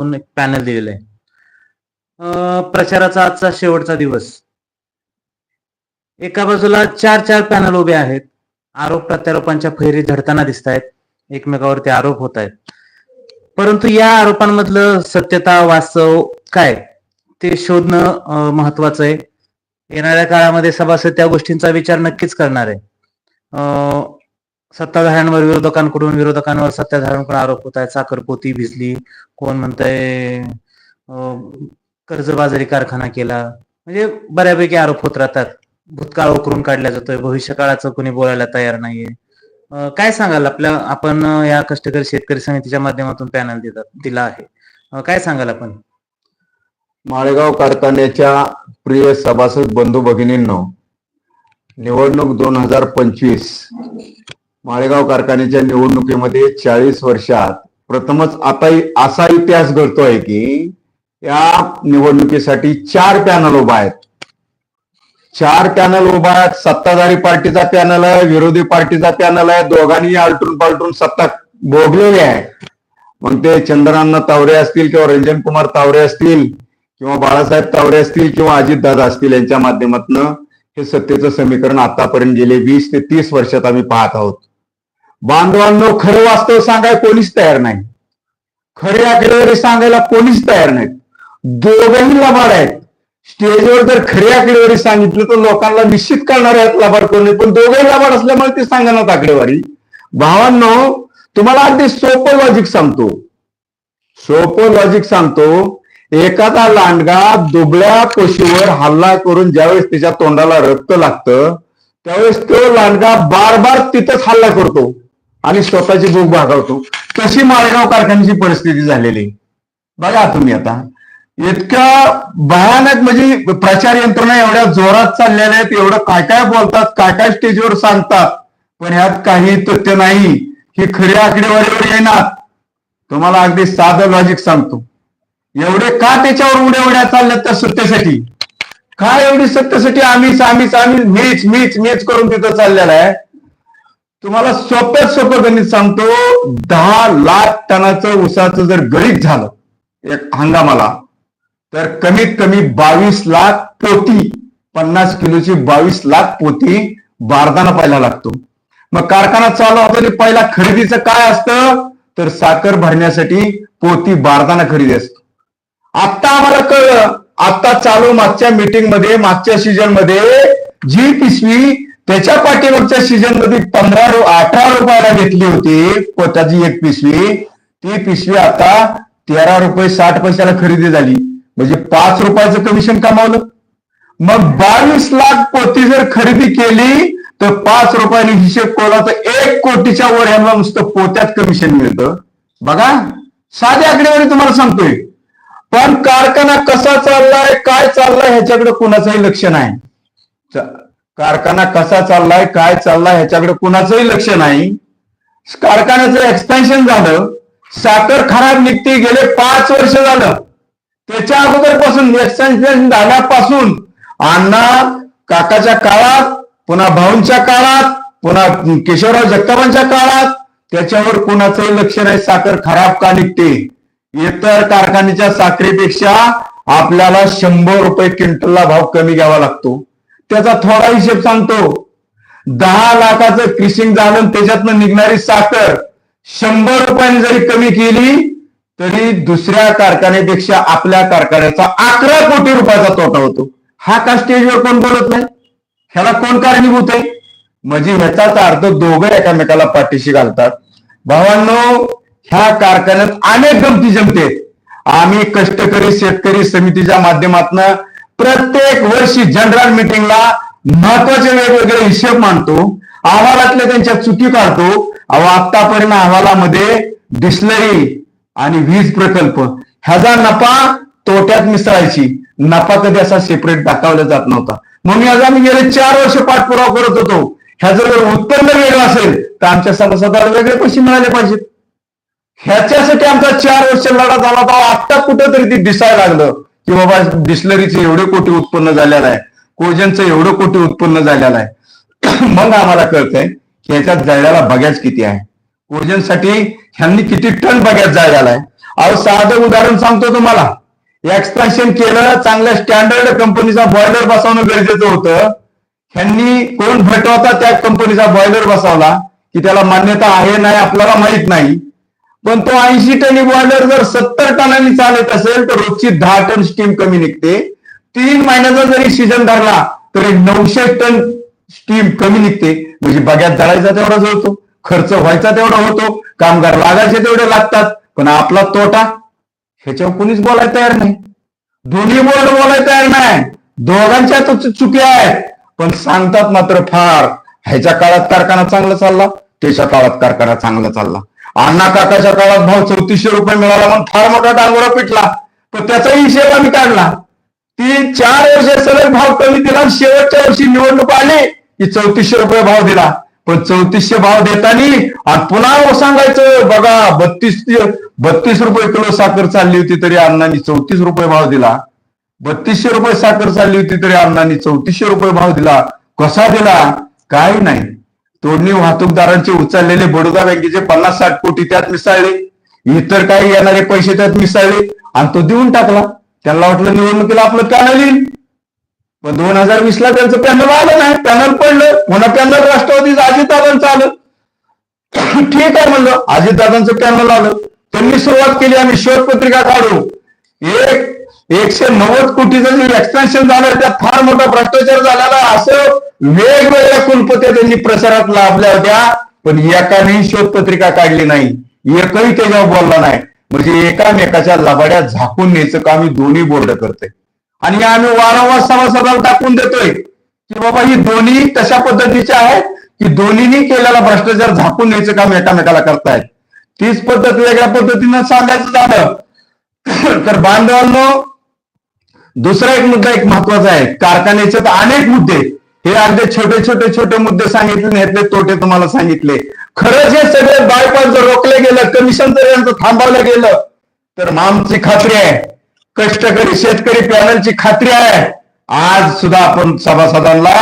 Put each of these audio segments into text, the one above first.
म्हणून एक पॅनल दिलेलं आहे. अं, प्रचाराचा आजचा शेवटचा दिवस. एका बाजूला चार चार पॅनल उभे आहेत. आरोप प्रत्यारोपांच्या फैरी झडताना दिसत आहेत एकमेकावरती आरोप होत आहेत परंतु या आरोपांमधलं सत्यता वास्तव काय? ते शोधणं महत्वाचं आहे. येणाऱ्या काळामध्ये सभासद त्या गोष्टींचा विचार नक्कीच करणार आहे. अं, सत्ताधाऱ्यांवर विरोधकांकडून विरोधकांवर सत्ताधाऱ्यांकडून आरोप होत आहेत. साखरपोती भिजली कोण म्हणतंय कर्जबाजारी कारखाना केला. म्हणजे बऱ्यापैकी आरोप होत राहतात. भूतकाळ उकरून काढला जातोय. भविष्य काळाचं कोणी बोलायला तयार नाहीये. काय सांगाल? आपल्या आपण या कष्टकरी शेतकरी समितीच्या माध्यमातून पॅनल देतात दिला आहे. काय सांगाल आपण? माळेगाव कारखान्याच्या प्रिय सभासद बंधू भगिनींनो निवडणूक दोन हजार पंचवीस माळेगाव कारखान्याच्या निवडणुकीमध्ये चाळीस वर्षात प्रथमच आता असा इतिहास घडतोय की या निवडणुकीसाठी चार पॅनल उभा आहेत. चार पॅनल उभा आहेत. सत्ताधारी पार्टीचा पॅनल आहे विरोधी पार्टीचा पॅनल आहे दोघांनी आलटून पालटून सत्ता भोगलेली आहे. मग ते चंद्रांना तावरे असतील किंवा रंजन कुमार तावरे असतील किंवा बाळासाहेब तावरे असतील किंवा अजितदादा असतील यांच्या माध्यमातून हे सत्तेचं समीकरण आतापर्यंत गेले वीस ते तीस वर्षात आम्ही पाहत आहोत. बांधवांनो खरं वास्तव सांगाय कोणीच तयार नाही. खरे आकडेवारी सांगायला कोणीच तयार नाहीत. दोघही लबाड आहेत. स्टेजवर जर खरी आकडेवारी सांगितलं तर लोकांना निश्चित करणार आहेत लबाड कोणी पण दोघही लबाड असल्यामुळे ते सांगणार आकडेवारी. भावांनो तुम्हाला अगदी सोपं लॉजिक सांगतो. सोपं लॉजिक सांगतो. एखादा लांडगा दुबळ्या पशुवर हल्ला करून ज्यावेळेस त्याच्या तोंडाला रक्त लागतं त्यावेळेस तो लांडगा बार बार तिथंच हल्ला करतो. आणि स्वतःची भूक भागवतो. तशी माळेगाव कारखान्याची परिस्थिती झालेली. आहे. बघा तुम्ही आता. इतक्या भयानक म्हणजे प्रचार यंत्रणा एवढ्या जोरात चाललेल्या आहेत एवढं काय काय बोलतात काय काय स्टेजवर सांगतात पण ह्यात काही तथ्य नाही. ही खरी आकडेवारीवर येणार. तुम्हाला अगदी साधं लॉजिक सांगतो. एवढे का त्याच्यावर उड्या उड्या चालल्यात त्या सत्तेसाठी? का एवढी सत्तेसाठी आम्हीच आम्हीच आम्ही मीच मीच मीच करून तिथं चाललेला आहे? तुम्हाला सोप्यात सोपं गणित सांगतो दहा लाख टनाचं ऊसाचं जर गणित झालं एक हंगामाला तर कमीत कमी बावीस लाख पोती पन्नास किलोची बावीस लाख पोती बारदाना पाहायला लागतो. मग कारखाना चालू होतो पहिला खरेदीचं काय असतं? तर साखर भरण्यासाठी पोती बारदाना खरेदी असतो. आता आम्हाला कळलं आता चालू मागच्या मीटिंगमध्ये मागच्या सीजनमध्ये जी पिशवी त्याच्या पाठीमागच्या सीजनमध्ये पंधरा अठरा रुपयाला घेतली होती पोताची एक पिशवी. ती पिशवी आता तेरा रुपये साठ पैशाला खरेदी झाली. म्हणजे पाच रुपयाचं कमिशन कमावलं. मग बावीस लाख पोती जर खरेदी केली तर पाच रुपयाने हिशेब कोला तर एक कोटीच्या वर ह्यांना नुसतं पोत्यात कमिशन मिळतं. बघा साधी आकडेवारी तुम्हाला सांगतोय. पण कारखाना कसा चाललाय काय चाललाय ह्याच्याकडे कोणाचंही लक्ष नाही. कारखाना कसा चाललाय काय चाललाय ह्याच्याकडे कुणाचंही लक्ष नाही. कारखान्याचं एक्सपेन्शन झालं साखर खराब निघते गेले पाच वर्ष झालं. त्याच्या अगोदरपासून एक्सपेन्शन झाल्यापासून अण्णा काकाच्या काळात पुन्हा भाऊंच्या काळात पुन्हा केशवराव जगतापांच्या काळात त्याच्यावर कुणाचंही लक्ष नाही साखर खराब का निघते? इतर कारखान्याच्या साखरेपेक्षा आपल्याला शंभर रुपये क्विंटलला भाव कमी घ्यावा लागतो. त्याचा थोडा हिशेब सांगतो. दहा लाखाचं क्रिशिंग झालं त्याच्यातनं निघणारी साखर शंभर रुपयांनी जरी कमी केली तरी दुसऱ्या कारखान्यापेक्षा आपल्या कारखान्याचा अकरा कोटी रुपयाचा तोटा होतो. हा का स्टेजवर कोण बोलत नाही? ह्याला कोण कारणीभूत आहे? म्हणजे ह्याचाच अर्थ दोघं एकामेकाला पाठीशी घालतात. भावांनो ह्या कारखान्यात अनेक गमती जमते आम्ही कष्टकरी शेतकरी समितीच्या माध्यमातून प्रत्येक वर्षी जनरल मिटिंगला महत्त्वाचे वेगवेगळे हिशेब मांडतो. अहवालातल्या त्यांच्या चुकी काढतो. अहो आतापर्यंत अहवालामध्ये डिस्लरी आणि वीज प्रकल्प. ह्याचा नफा तोट्यात मिसळायची. नफा कधी असा सेपरेट दाखवला जात नव्हता. म्हणून आज आम्ही गेले चार वर्ष पाठपुरावा करत होतो. ह्याचं जर उत्पन्न वेगळं असेल तर आमच्या सभासदाला वेगळे पैसे मिळाले पाहिजेत. ह्याच्यासाठी आमचा चार वर्ष लढा झाला तर आता कुठेतरी ती दिसायला लागलं. की बाबा डिस्लरीचे एवढे कोटी उत्पन्न झालेलं आहे कोजनचं एवढं कोटी उत्पन्न झालेलं आहे. मग आम्हाला कळतंय की ह्याच्यात जळल्याला बघ्याच किती आहे. कोजनसाठी ह्यांनी किती टन बघ्यात जाळलेला आहे. अहो साधं उदाहरण सांगतो तुम्हाला. एक्सपान्शन केलं चांगल्या स्टँडर्ड कंपनीचा बॉयलर बसवणं गरजेचं होतं. ह्यांनी कोण भेटवता त्या कंपनीचा बॉयलर बसवला की त्याला मान्यता आहे नाही आपल्याला माहीत नाही. पण तो ऐंशी टनी बॉयलर जर सत्तर टनांनी चालत असेल तर रोजची दहा टन स्टीम कमी निघते. तीन महिन्याचा जरी सीझन धरला तरी नऊशे टन स्टीम कमी निघते. म्हणजे बघ्यात जळायचा तेवढाच होतो खर्च व्हायचा तेवढा होतो कामगार लागायचे तेवढे लागतात पण आपला तोटा ह्याच्यावर कोणीच बोलायला तयार नाही. दोन्ही बोर्ड बोलायला तयार नाही. दोघांच्या चुकी आहेत. पण सांगतात मात्र फार. ह्याच्या काळात कारखाना चांगला चालला त्याच्या काळात कारखाना चांगला चालला. अण्णा काकाच्या काळात भाव चौतीसशे रुपये मिळाला म्हणून फार मोठा डांगोरा पिटला. पण त्याचाही हिशेब आम्ही काढला. ती चार वर्ष सलग भाव कमी दिला शेवटच्या वर्षी निवडणूक आली की चौतीसशे रुपये भाव दिला. पण चौतीसशे भाव देताना आणि पुन्हा हो सांगायचं बघा बत्तीस बत्तीस रुपये किलो साखर चालली होती तरी अण्णांनी चौतीस रुपये भाव दिला. बत्तीसशे रुपये साखर चालली होती तरी अण्णांनी चौतीसशे रुपये भाव दिला. कसा दिला? काय नाही. तोडणी वाहतूकदारांचे उचललेले बडोदा बँकेचे पन्नास साठ कोटी त्यात मिसळले. इतर काही येणारे पैसे त्यात मिसळले. आणि तो देऊन टाकला. त्यांना वाटलं निवडणुकीला आपलं पॅनल येईल. पण दोन हजार वीस ला त्यांचं पॅनल आलं नाही. पॅनल पडलं. पुन्हा पॅनल राष्ट्रवादी अजितदादांचं आलं. ठीक आहे म्हणलं. अजितदादांचं पॅनल आलं. त्यांनी सुरुवात केली आम्ही शोधपत्रिका काढू एक एकशे नव्वद कोटीचं जे एक्सपेन्शन झालं त्यात फार मोठा भ्रष्टाचार झालेला असं वेगवेगळ्या कुलपत्या त्यांनी प्रचारात लाभल्या होत्या पण एकानेही शोधपत्रिका काढली नाही. एकही त्याच्यावर बोलला नाही. म्हणजे एकामेकाच्या लबाड्या झाकून न्यायचं काम ही दोन्ही बोर्ड करते. आणि आम्ही वारंवार सभासदाला टाकून देतोय की बाबा ही दोन्ही तशा पद्धतीच्या आहेत की दोन्हीनी केलेला भ्रष्टाचार झाकून न्यायचं काम एकामेकाला करतायत. तीच पद्धत वेगळ्या पद्धतीनं सांगायचं झालं. तर बांधवांनो दुसरा एक मुद्दा एक महत्त्वाचा आहे. कारखान्याचे तर अनेक मुद्दे. हे अगदी छोटे छोटे छोटे मुद्दे सांगितले यातले तोटे तुम्हाला सांगितले. खरंच हे सगळे बायपास जर रोखले गेलं कमिशन जर यांचं थांबवलं गेलं तर आमची खात्री आहे. कष्टकरी शेतकरी पॅनलची खात्री आहे. आज सुद्धा आपण सभासदांना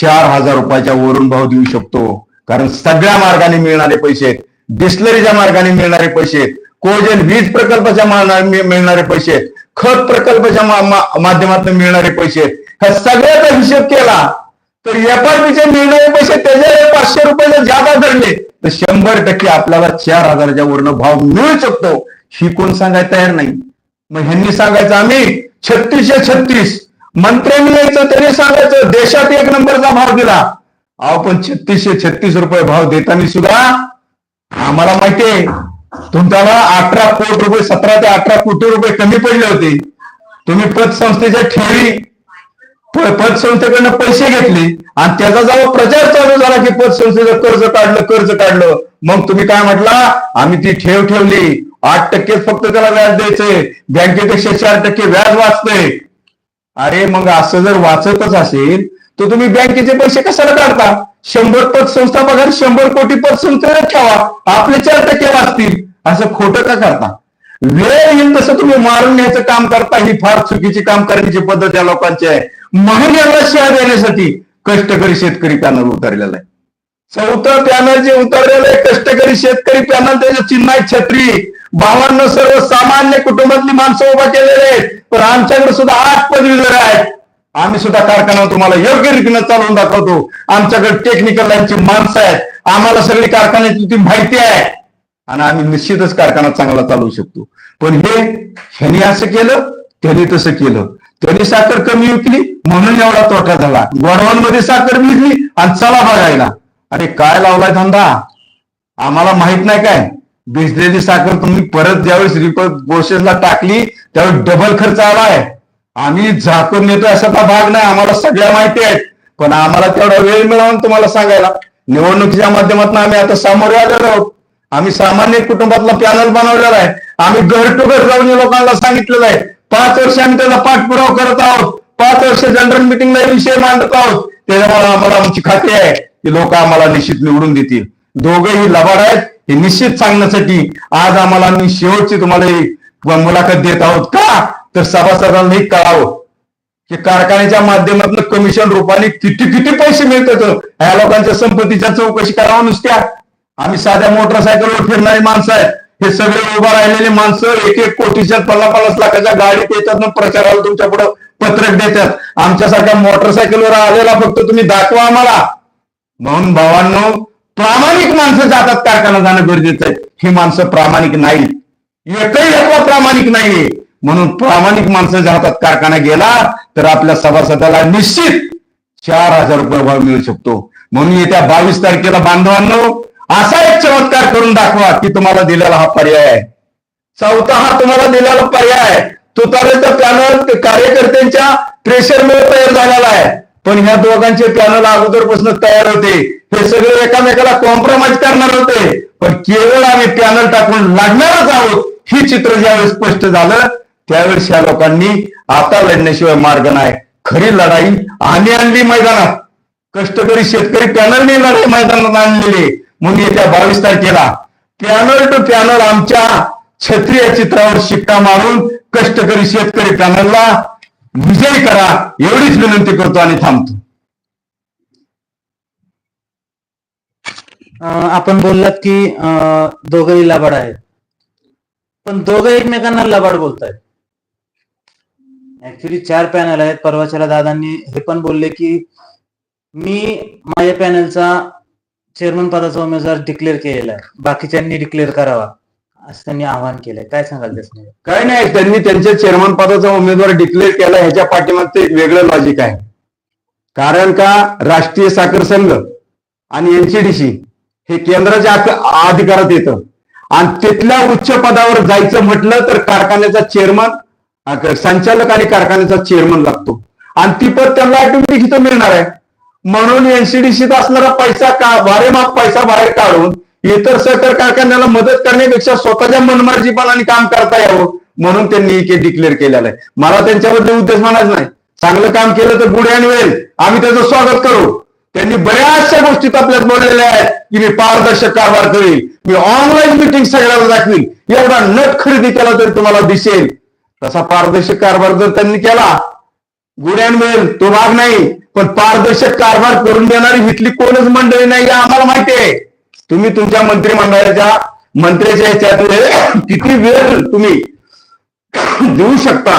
चार हजार रुपयाच्या वरून भाव देऊ शकतो. कारण सगळ्या मार्गाने मिळणारे पैसे डिस्लरीच्या मार्गाने मिळणारे पैसे आहेत. कोजन वीज प्रकल्पाच्या मिळणारे पैसे खत प्रकल्पाच्या माध्यमातून मिळणारे पैसे. ह्या सगळ्याचा हिशोब केला तर एफआरपीचे मिळणारे पैसे त्याच्या पाचशे रुपये जादा धरले तर शंभर टक्के आपल्याला चार हजाराच्या वरनं भाव मिळू शकतो. ही कोण सांगायला तयार नाही. मग ह्यांनी सांगायचं आम्ही छत्तीसशे छत्तीस. मंत्र्यांनी यायचं त्यांनी सांगायचं देशात एक नंबरचा भाव दिला. अहो पण छत्तीसशे छत्तीस रुपये भाव देताना सुद्धा आम्हाला माहितीये तुमच्याला अठरा कोटी रुपये सतरा ते अठरा कोटी रुपये कमी पडले होते. तुम्ही पतसंस्थेच्या ठेवी पतसंस्थेकडनं पैसे घेतले आणि त्याचा जेव्हा प्रचार चालू झाला की पतसंस्थेचं कर्ज काढलं कर्ज काढलं मग तुम्ही काय म्हटला? आम्ही ती ठेव ठेवली. आठ टक्के फक्त त्याला व्याज द्यायचंय बँकेपेक्षा चार टक्के व्याज वाचतंय. अरे मग असं जर वाचतच असेल तर तुम्ही बँकेचे पैसे कशाला काढता? शंभर पतसंस्था पगार शंभर कोटी पतसंस्थेला ठेवा आपले चार टक्के वाचतील. असं खोटं का करता? वेळ येईल तसं तुम्ही मारून न्यायचं काम करता. ही फार चुकीची काम करण्याची पद्धत या लोकांची आहे. म्हणून याला शिया देण्यासाठी कष्टकरी शेतकरी पॅनल उतरलेला आहे. चौथं पॅनल जे उतरलेलं आहे कष्टकरी शेतकरी पॅनल त्याच्या चिन्ह आहे छत्री. भावांना सर्व सामान्य कुटुंबातली माणसं उभा केलेले आहेत. पण आमच्याकडे सुद्धा आठ पदवीधर आहेत. आम्ही सुद्धा कारखाना तुम्हाला योग्य रीतीनं चालवून दाखवतो. आमच्याकडे टेक्निकल लाईनची माणसं आहेत. आम्हाला सगळी कारखान्याची ती माहिती आहे. आणि आम्ही निश्चितच कारखाना चांगला चालवू शकतो. पण हे ह्यानी असं केलं त्यांनी तसं केलं. त्यांनी साखर कमी विकली म्हणून एवढा तोटा झाला. गोडवांमध्ये साखर विकली आणि चला बघायला. अरे काय लावलाय धंदा? आम्हाला माहीत नाही काय? भिजलेली साखर तुम्ही परत ज्यावेळेस रिपोर्ट प्रोसेसला टाकली त्यावेळेस डबल खर्च आलाय. आम्ही झाकून नेतो असा भाग नाही आम्हाला सगळ्या माहिती आहेत. पण आम्हाला तेवढा वेळ मिळावा तुम्हाला सांगायला. निवडणुकीच्या माध्यमातून आम्ही आता सामोरे आलेलो आहोत. आम्ही सामान्य कुटुंबातला पॅनल बनवलेला आहे. आम्ही घर टू घर जाऊन लोकांना सांगितलेलं आहे. पाच वर्ष आम्ही त्याचा पाठपुरावा करत आहोत. पाच वर्ष जनरल मिटिंगला विषय मांडत आहोत. त्याच्यामुळे आम्हाला आमची खात्री आहे की लोक आम्हाला निश्चित निवडून देतील. दोघेही लबाड आहेत. हे निश्चित सांगण्यासाठी आज आम्हाला मी शेवटची तुम्हाला मुलाखत देत आहोत. का? तर सभासदांनी कळावं की कारखान्याच्या माध्यमातून कमिशन रूपाने किती किती पैसे मिळतात हो? ह्या लोकांच्या संपत्तीच्या चौकशी करावं नुसत्या. आम्ही साध्या मोटरसायकलवर फिरणारी माणसं आहेत. हे सगळे उभा राहिलेले माणसं एक एक कोटीच्या पन्नास पन्नास लाखाच्या गाडीत येतात ना प्रचाराला तुमच्यापुढे पत्रक देतात. आमच्यासारख्या मोटरसायकलवर आलेला फक्त तुम्ही दाखवा आम्हाला. म्हणून भावांनो प्रामाणिक माणसं जातात कारखाना जाणं गरजेचं आहे. ही माणसं प्रामाणिक नाही एकही हवा प्रामाणिक नाहीये. म्हणून प्रामाणिक माणसं हातात कारखाना गेला तर आपल्या सभासदाला निश्चित चार हजार रुपये भाव मिळू शकतो. म्हणून येत्या बावीस तारखेला बांधवांनो असा एक चमत्कार करून दाखवा की तुम्हाला दिलेला हा पर्याय आहे. चौथा हा तुम्हाला दिलेला पर्याय आहे. तुतारेचा पॅनल कार्यकर्त्यांच्या प्रेशरमुळे तयार झालेला आहे. पण ह्या दोघांचे पॅनल अगोदरपासून तयार होते. हे सगळे एकामेकाला कॉम्प्रोमाइज करणार होते. पण केवळ आम्ही पॅनल टाकून लागणारच आहोत हे चित्र ज्यावेळेस स्पष्ट झालं त्यावेळेस या लोकांनी आता लढण्याशिवाय मार्ग नाही. खरी लढाई आम्ही आणली मैदानात. कष्टकरी शेतकरी पॅनलने लढाई मैदानात आणलेली. म्हणून येत्या बावीस तारखेला पॅनल टू पॅनल आमच्या क्षत्रिय चित्रावर शिक्का मारून कष्टकरी शेतकरी पॅनलला विजयी करा एवढीच विनंती करतो आणि थांबतो. अं, आपण बोललात की अं, दोघंही लबाड आहेत. पण दोघं एकमेकांना लबाड बोलतायत. ऍक्च्युली चार पॅनल आहेत. परवाच्याला दादांनी हे पण बोलले की मी माझ्या पॅनलचा चेअरमन पदाचा उमेदवार डिक्लेअर केलेला आहे. बाकीच्यांनी डिक्लेअर करावा. असं त्यांनी आवाहन केलंय. काय सांगाल त्याचं काय नाही त्यांनी त्यांच्या चेअरमन पदाचा उमेदवार डिक्लेअर केला. ह्याच्या पाठीमागचं एक वेगळं लॉजिक आहे. कारण का राष्ट्रीय साखर संघ आणि एनसीडीसी हे केंद्राच्या अधिकारात येतं. आणि तिथल्या उच्च पदावर जायचं म्हटलं तर कारखान्याचा चेअरमन संचालक आणि कारखान्याचा चेअरमन लागतो. आणि ती पद त्यांना ऑटोमॅटिक इथं मिळणार आहे. म्हणून एनसीडीसीत असणारा पैसा का वारेमाप पैसा बाहेर काढून इतर सहकार कारखान्याला मदत करण्यापेक्षा स्वतःच्या मनमर्जीपणाने काम करता यावं म्हणून त्यांनी हे डिक्लेअर केलेलं आहे. मला त्यांच्याबद्दल उद्देश म्हणायचं नाही. चांगलं काम केलं तर पुढे आणि वेळ आम्ही त्याचं स्वागत करू. त्यांनी बऱ्याचशा गोष्टीत आपल्यात बोललेल्या आहेत की मी पारदर्शक कारभार करेल मी ऑनलाईन मिटिंग सगळ्याला दाखवील एवढा नट खरेदी केला तरी तुम्हाला दिसेल. तसा पारदर्शक कारभार जर त्यांनी केला गुड्यान तो भाग नाही. पण पारदर्शक कारभार करून देणारी इथली कोणच मंडळी नाही आम्हाला माहिती आहे. तुम्ही तुमच्या मंत्रिमंडळाच्या मंत्र्याच्या ह्याच्यातले किती वेळ तुम्ही देऊ शकता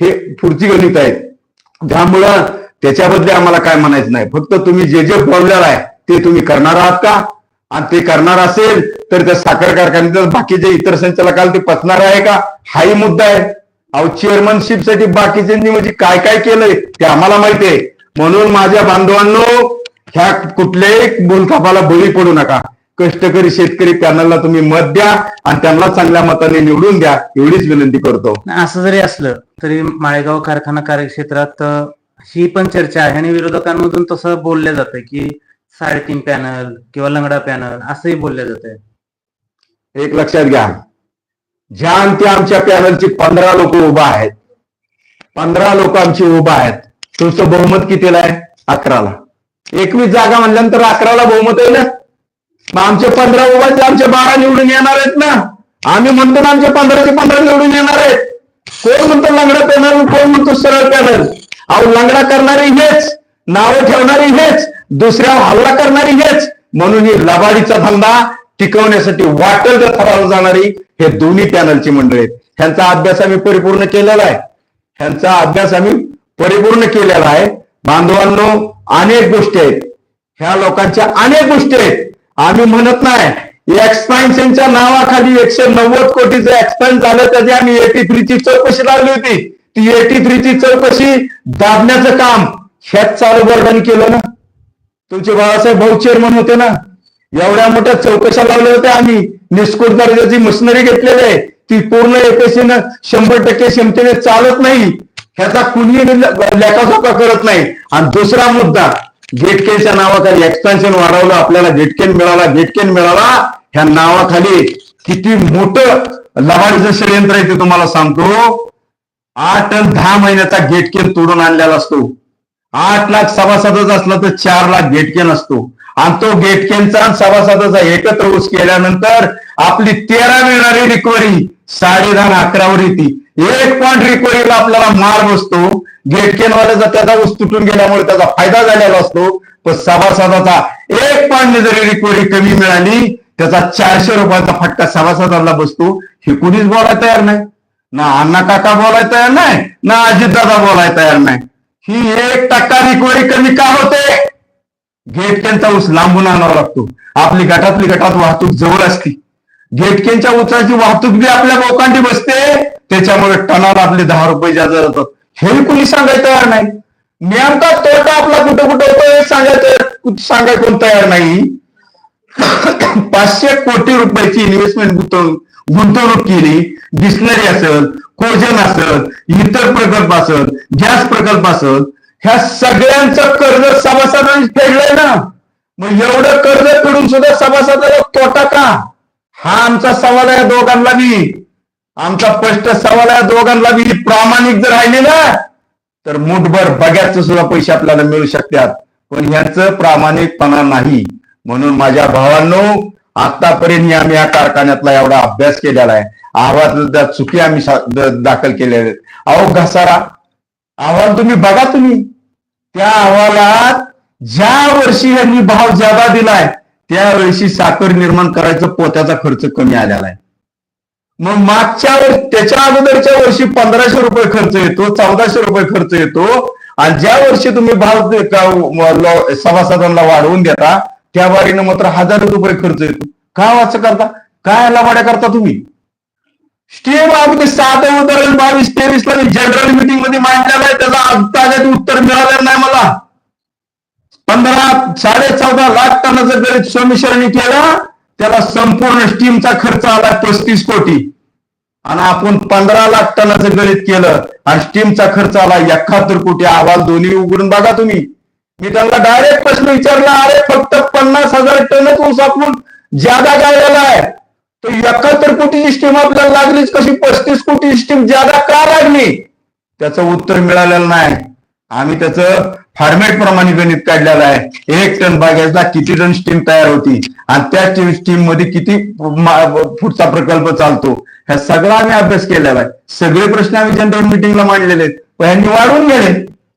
हे पुढची गणित आहेत त्यामुळं त्याच्याबद्दल आम्हाला काय म्हणायचं नाही. फक्त तुम्ही जे जे प्रॉब्लेम आहे ते तुम्ही करणार आहात का? आणि ते करणार असेल तर त्या साखर कारखान्यात बाकीचे इतर संचालकाला ते पचणार आहे का? हाही मुद्दा आहे. अहो चेअरमनशिपसाठी बाकीच्यांनी म्हणजे काय काय केलंय? ते आम्हाला माहिती आहे. म्हणून माझ्या बांधवांनो ह्या कुठल्याही बोलखापाला बळी पडू नका. कष्टकरी शेतकरी पॅनलला तुम्ही मत द्या आणि त्यांना चांगल्या मताने निवडून द्या एवढीच विनंती करतो. असं जरी असलं तरी माळेगाव कारखाना कार्यक्षेत्रात ही पण चर्चा आहे आणि विरोधकांमधून तसं बोललं जातं की साडेतीन पॅनल किंवा लंगडा पॅनल असंही बोललं जातंय. एक लक्षात घ्या. ज्या अंती आमच्या पॅनलची पंधरा लोक उभा आहेत पंधरा लोक आमची उभा आहेत तुमचं बहुमत कितीला आहे? अकराला. एकवीस जागा म्हणल्यानंतर अकराला बहुमत आहे ना? मग आमचे पंधरा उभा आमचे बारा निवडून येणार आहेत ना? आम्ही म्हणतो ना आमचे पंधराचे पंधरा निवडून येणार आहेत. कोण म्हणतो लंगडा पॅनल कोण म्हणतो सरळ पॅनल? अहो लंगडा करणारे हेच नावं ठेवणारी हेच दुसऱ्यावर हल्ला करणारी हेच. म्हणून ही लबाडीचा धंदा टिकवण्यासाठी वाटेल तर थराला जाणारी हे दोन्ही पॅनलची मंडळी आहेत. ह्यांचा अभ्यास आम्ही परिपूर्ण केलेला आहे. ह्यांचा अभ्यास आम्ही परिपूर्ण केलेला आहे. बांधवांनो अनेक गोष्टी आहेत. ह्या लोकांच्या अनेक गोष्टी आहेत. आम्ही म्हणत नाही एक्सपान्शनच्या नावाखाली एकशे नव्वद कोटीचं एक्सपान्स झालं त्याची आम्ही एटी थ्रीची चौकशी लावली होती. ती एटी थ्रीची चौकशी दाबण्याचं काम ह्याच चालू वर्णन केलं ना. तुमचे बाळासाहेब भाऊ चेअरमन होते ना. एवढ्या मोठ्या चौकशा लावल्या होत्या आम्ही. निस्कोट दर्जाची मशिनरी घेतलेली आहे. ती पूर्ण एकेशीनं शंभर टक्के क्षमतेने चालत नाही. ह्याचा कुणी लेखासोखा करत नाही. आणि दुसरा मुद्दा गेटकेनच्या नावाखाली एक्सपेन्शन वाढवलं आपल्याला गेटकेन मिळाला गेटकेन मिळाला ह्या नावाखाली किती मोठं लबाडीचं षडयंत्र आहे ते तुम्हाला सांगतो. आठ दहा महिन्याचा गेटकेन तोडून आणलेला असतो. आठ लाख सभासदच असला तर चार लाख गेटकेन असतो. आणि तो गेटकेनचा आणि सभासदाचा एकत्र ऊस केल्यानंतर आपली तेरा मिळणारी रिकव्हरी साडे दहा अकरावर येते. एक पॉईंट रिकव्हरीला आपल्याला मार बसतो. गेटकेनवाल्याचा त्याचा ऊस तुटून गेल्यामुळे त्याचा फायदा झालेला असतो. पण सभासदाचा एक पॉईंट जरी रिकव्हरी कमी मिळाली त्याचा चारशे रुपयाचा फटका सभासदांना बसतो. हे कुणीच बोलायला तयार नाही. ना अण्णा काका बोलायला तयार नाही ना अजितदादा बोलायला तयार नाही. ही एक टक्का रिकव्हरी कमी का होते? गेटकेंचा ऊस लांबून आणावा लागतो. आपली गटातली गटात वाहतूक जवळ असती. गेटकेंच्या ऊसाची वाहतूक बी आपल्या बोकांडी बसते. त्याच्यामुळे टनाला आपले दहा रुपये जाजा जातात हे कुणी सांगायला तयार नाही. नेमका तोटा आपला कुठं कुठं होतो हे सांगायचं सांगाय कोण तयार नाही. पाचशे कोटी रुपयाची इन्व्हेस्टमेंट गुंतवणूक गुंतवणूक केली. डिस्लरी असेल कोजन असेल इतर प्रकल्प असेल गॅस प्रकल्प असेल ह्या सगळ्यांचं कर्ज सभासदांनी फेडलंय ना. मग एवढं कर्ज फेडून सुद्धा सभासदाला तोटा का? हा आमचा सवाल आहे दोघांना बी. आमचा स्पष्ट सवाल आहे दोघांना बी. प्रामाणिक जर राहिले ना तर मुठभर बघ्याचं सुद्धा पैसे आपल्याला मिळू शकतात. पण ह्याचं प्रामाणिकपणा नाही. म्हणून माझ्या भावांनो आतापर्यंत आम्ही या कारखान्यातला एवढा अभ्यास केलेला आहे. अहवाल चुकी आम्ही दाखल केलेल्या आहेत. अहो घसारा अहवाल तुम्ही बघा तुम्ही. त्या अहवालात ज्या वर्षी यांनी भाव ज्यादा दिलाय त्या वर्षी साखर निर्माण करायचं पोत्याचा खर्च कमी आलेला आहे. मग मागच्या त्याच्या अगोदरच्या वर्षी पंधराशे रुपये खर्च येतो चौदाशे रुपये खर्च येतो. आणि ज्या वर्षी तुम्ही भाव सभासदांना वाढवून देता त्या वारीनं मात्र हजार रुपये खर्च येतो. का वाच करता काय लवाड्या करता तुम्ही? स्टीम अगदी साधं उदाहरण बावीस तेवीस ला मी जनरल मिटिंगमध्ये मांडलेलं आहे. त्याचा आजतागत उत्तर मिळालेलं नाही मला. पंधरा साडे चौदा लाख टनाचं गणित समिश्रणी केलं त्याला संपूर्ण स्टीमचा खर्च आला पस्तीस कोटी. आणि आपण पंधरा लाख टनाचं गणित केलं आणि स्टीमचा खर्च आला एकाहत्तर कोटी. अहवाल दोन्ही उघडून बघा तुम्ही. मी त्यांना डायरेक्ट प्रश्न विचारला अरे फक्त पन्नास हजार टनच ऊस आपण ज्यादा गाळलेला आहे. तर एकाहत्तर कोटीची स्टीम आपल्याला लागलीच. कशी पस्तीस कोटी स्टीम ज्यादा का लागली? त्याचं उत्तर मिळालेलं नाही. आम्ही त्याचं फॉर्मॅट प्रमाणे गणित काढलेलं आहे. एक टन बागेचा किती टन स्टीम तयार होती? आणि त्या स्टीममध्ये किती पुढचा प्रकल्प चालतो? ह्या सगळा आम्ही अभ्यास केलेला आहे. सगळे प्रश्न आम्ही जनरल मिटिंगला मांडलेले आहेत. यांनी वाढून गेले.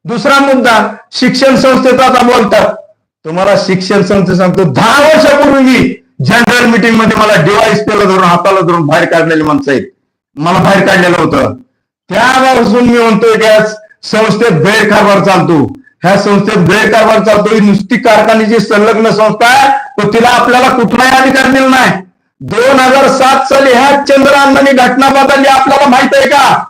दुसरा मुद्दा शिक्षण संस्थेचा आता बोलतात. तुम्हाला शिक्षण संस्थे सांगतो दहा वर्षापूर्वी जनरल मिटिंगमध्ये मला डिवाइस पेला धरून हाताला धरून बाहेर काढलेली माणसं आहेत. मला बाहेर काढलेलं होतं. त्यापासून मी म्हणतोय की आज संस्थेत गैरकारभार चालतो. ह्या संस्थेत गैरकारभार चालतो ही नुसती कारखान्याची संलग्न संस्था आहे पण तिला आपल्याला कुठलाही अधिकार दिला नाही. दोन हजार सात साली ह्या चंद्र अण्णांनी घटना बदलली. आपल्याला माहीत आहे का?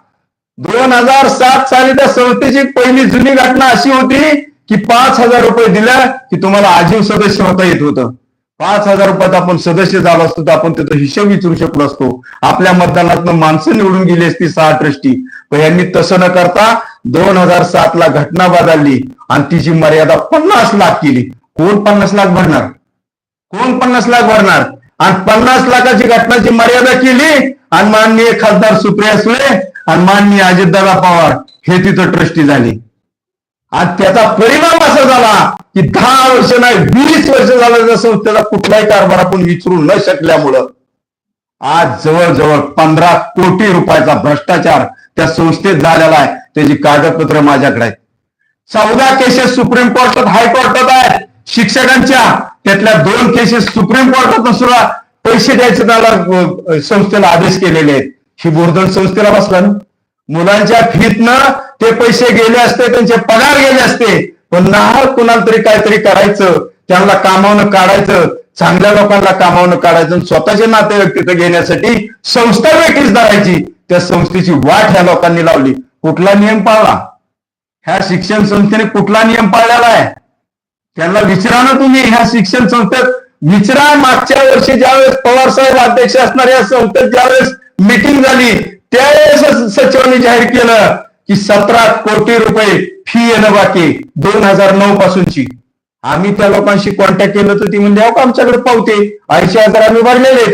दोन हजार सात साली त्या संस्थेची पहिली जुनी घटना अशी होती की पाच हजार रुपये दिल्या की तुम्हाला आजीव सदस्य होता येत होतं. पाच हजार रुपयात आपण सदस्य झालो असतो तर आपण त्याचा हिशोब विचारू शकलो असतो. आपल्या मतदानातून माणसं निवडून गेली असती सहा ट्रस्टी. पण यांनी तसं न करता दोन हजार सात ला घटना बदलली आणि तिची मर्यादा पन्नास लाख केली. कोण पन्नास लाख भरणार? कोण पन्नास लाख भरणार? आणि पन्नास लाखाची घटनाची मर्यादा केली आणि माननीय खासदार सुप्रिया सुळे आणि माननीय अजितदादा पवार हे तिथं ट्रस्टी झाले. आणि त्याचा परिणाम असा झाला की दहा वर्ष नाही वीस वर्ष झालं त्या संस्थेचा कुठलाही कारभार आपण विचारू न शकल्यामुळं आज जवळजवळ पंधरा कोटी रुपयाचा भ्रष्टाचार त्या संस्थेत झालेला आहे. त्याची कागदपत्र माझ्याकडे आहेत. चौदा केसेस सुप्रीम कोर्टात हायकोर्टात आहेत. शिक्षकांच्या त्यातल्या दोन केसेस सुप्रीम कोर्टात सुद्धा पैसे द्यायचे त्याला संस्थेला आदेश केलेले आहेत. ही बोर्धन संस्थेला बसला ना? मुलांच्या फीतनं ते पैसे गेले असते त्यांचे पगार गेले असते. पण ना कुणाला तरी काहीतरी करायचं त्यांना कामावून काढायचं चांगल्या लोकांना कामावून काढायचं स्वतःचे नातेवाईक तिथं घेण्यासाठी संस्था वेगळीच धरायची. त्या संस्थेची वाट ह्या लोकांनी लावली. कुठला नियम पाळला? ह्या शिक्षण संस्थेने कुठला नियम पाळलेला आहे? त्यांना विचारा ना तुम्ही ह्या शिक्षण संस्थेत विचारा मागच्या वर्षी ज्यावेळेस पवार साहेब अध्यक्ष असणाऱ्या या संस्थेत ज्यावेळेस मिटिंग झाली त्यावेळेस सचिवांनी जाहीर केलं की सतरा कोटी रुपये फी येणं बाकी दोन हजार नऊ पासूनची. आम्ही त्या लोकांशी कॉन्टॅक्ट केलं तर ती म्हणजे अहो आमच्याकडे पावते. ऐंशी हजार आम्ही भरलेले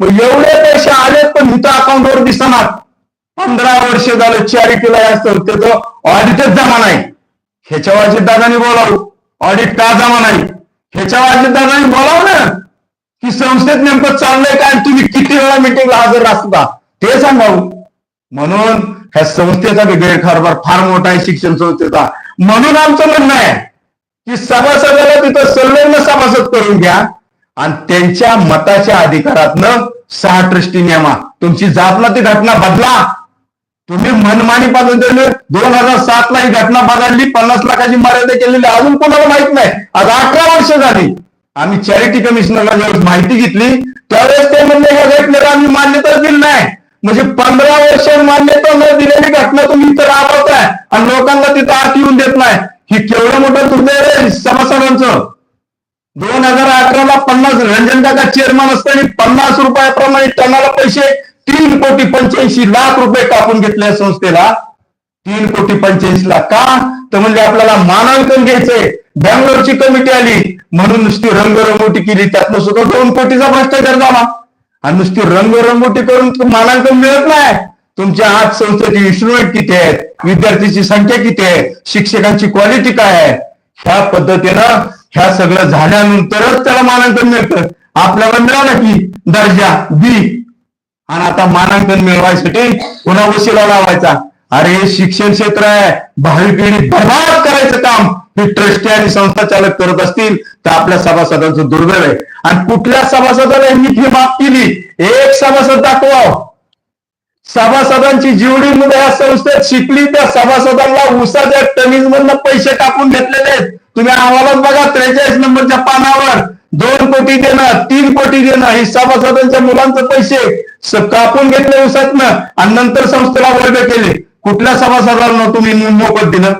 मग एवढे पैसे आलेत पण इथं अकाउंटवर दिसणार पंधरा वर्ष झालं चॅरिटीला या त्याचं ऑडिटच जमा नाही. ह्याच्या अजित दादानी बोलावं ऑडिट का जमा नाही? ह्याच्या अजित दादानी बोलावं ना की संस्थेत नेमकं चाललंय काय तुम्ही किती वेळा मिटिंगला हजर असता ते सांगावं. म्हणून ह्या संस्थेचा गैरकारभार फार मोठा आहे शिक्षण संस्थेचा. म्हणून आमचं म्हणणं आहे की सभासदाला तिथं संलग्न सभासद करून घ्या आणि त्यांच्या मताच्या अधिकारातनं सहा ट्रस्टी नेमा. तुमची जातला ती घटना बदला. तुम्ही मनमानी पद्धतीने दोन हजार सात ला ही घटना बदलली पन्नास लाखाची मर्यादा केलेली अजून कोणाला माहीत नाही. आज अठरा वर्ष झाली. आम्ही चॅरिटी कमिशनरला माहिती घेतली त्यावेळेस ते म्हणले या घटनेला आम्ही मान्यता दिली नाही. म्हणजे पंधरा वर्ष मान्यता न दिलेली घटना तुम्ही इथं राबवताय आणि लोकांना तिथं आत येऊन देत नाही. हे केवढं मोठं दुर्दैव सभासदांचं दोन हजार अकराला पन्नास रंजन काका चेअरमन असताना पन्नास रुपयाप्रमाणे टनाला पैसे तीन कोटी पंच्याऐंशी लाख रुपये कापून घेतले संस्थेला. तीन कोटी पंच्याऐंशी लाख का? तर म्हणजे आपल्याला मानांकन घ्यायचंय. बँगलोरची कमिटी आली म्हणून नुसती रंगरंगोटी केली. त्यातनं सुद्धा दोन कोटीचा भ्रष्टाचार झाला. आणि नुसती रंगरंगोटी करून मानांकन मिळत नाही. तुमच्या आज संस्थेचे इन्स्ट्रुमेंट किती आहेत? विद्यार्थ्यांची संख्या किती आहे? शिक्षकांची क्वालिटी काय आहे? ह्या पद्धतीनं ह्या सगळं झाल्यानंतरच त्याला मानांकन मिळतं. आपल्याला मिळालं की दर्जा बी आणि आता मानांकन मिळवायसाठी पुन्हा वशिला लावायचा. अरे शिक्षण क्षेत्र आहे. भावी पिढी बर्बाद करायचं काम. ही ट्रस्टी आणि संस्था चालक करत असतील तर आपल्या सभासदांचं दुर्दैव आहे. आणि कुठल्या सभासदाला यांनी फी माफ केली? एक सभासद दाखवा. सभासदांची जेवढी मुलं या संस्थेत शिकली त्या सभासदांना उसाच्या टनीज मधनं पैसे कापून घेतलेले आहेत. तुम्ही अहवालात बघा त्रेचाळीस नंबरच्या पानावर दोन कोटी देणं तीन कोटी देणं हे सभासदांच्या मुलांचे पैसे कापून घेतले उसातनं आणि नंतर संस्थेला वर्ग केले. कुठल्या सभासदांना तुम्ही मोफत दिलं?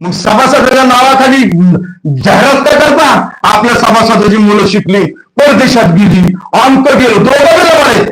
मग सभासदाच्या नावाखाली जाहिरात काय करता? आपल्या सभासदाची मुलं शिकली परदेशात गेली अंक गेलो दोघं लवळ आहेत.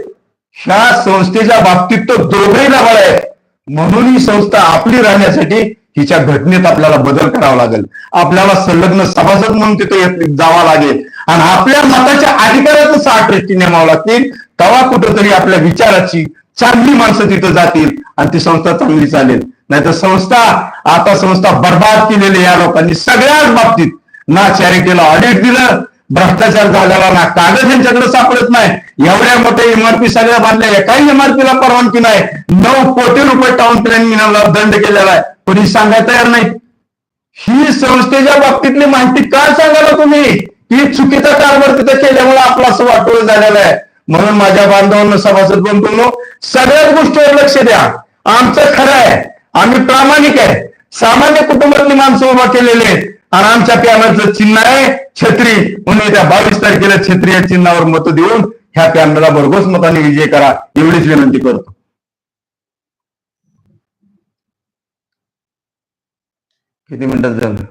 ह्या संस्थेच्या बाबतीत तर दोघेही लवळ आहे म्हणून ही संस्था आपली राहण्यासाठी हिच्या घटनेत आपल्याला बदल करावा लागेल. आपल्याला संलग्न सभासद म्हणून तिथे येत- लागेल. आणि आपल्या मताच्या अधिकाराचं साठ रेष्टी नेमावं लागतील. तेव्हा कुठंतरी आपल्या विचाराची चांगली माणसं तिथं जातील आणि ती संस्था चांगली चालेल. नाहीतर संस्था आता संस्था बर्बाद केलेली या लोकांनी सगळ्याच बाबतीत. ना चॅरिटीला ऑडिट दिलं भ्रष्टाचार झालेला ना कागद यांच्याकडे सापडत नाही. एवढ्या मोठ्या इमारती सगळ्या बांधल्या एकाही इमारतीला परवानगी नाही. नऊ कोटी रुपये टाउन प्लॅनिंगला दंड केलेला आहे. कोणी सांगायला तयार नाही. ही संस्थेच्या बाबतीतली माहिती काय सांगायला तुम्ही? ही चुकीचा कारभार तिथे केल्यामुळे आपला असं वाटोळ झालेला आहे. म्हणून माझ्या बांधवांना सभासद बंधूंनो सगळ्याच गोष्टीवर लक्ष द्या. आमचं खरं आहे. आम्ही प्रामाणिक आहे. सामान्य कुटुंबातली माणसं उभा केलेले आहेत. आणि आमच्या पॅनलचं चिन्ह आहे छत्री. म्हणून त्या बावीस तारखेला छत्री या चिन्हावर मत देऊन ह्या पॅनलला भरघोस मताने विजय करा एवढीच विनंती करतो. किती मिनिटात झालं?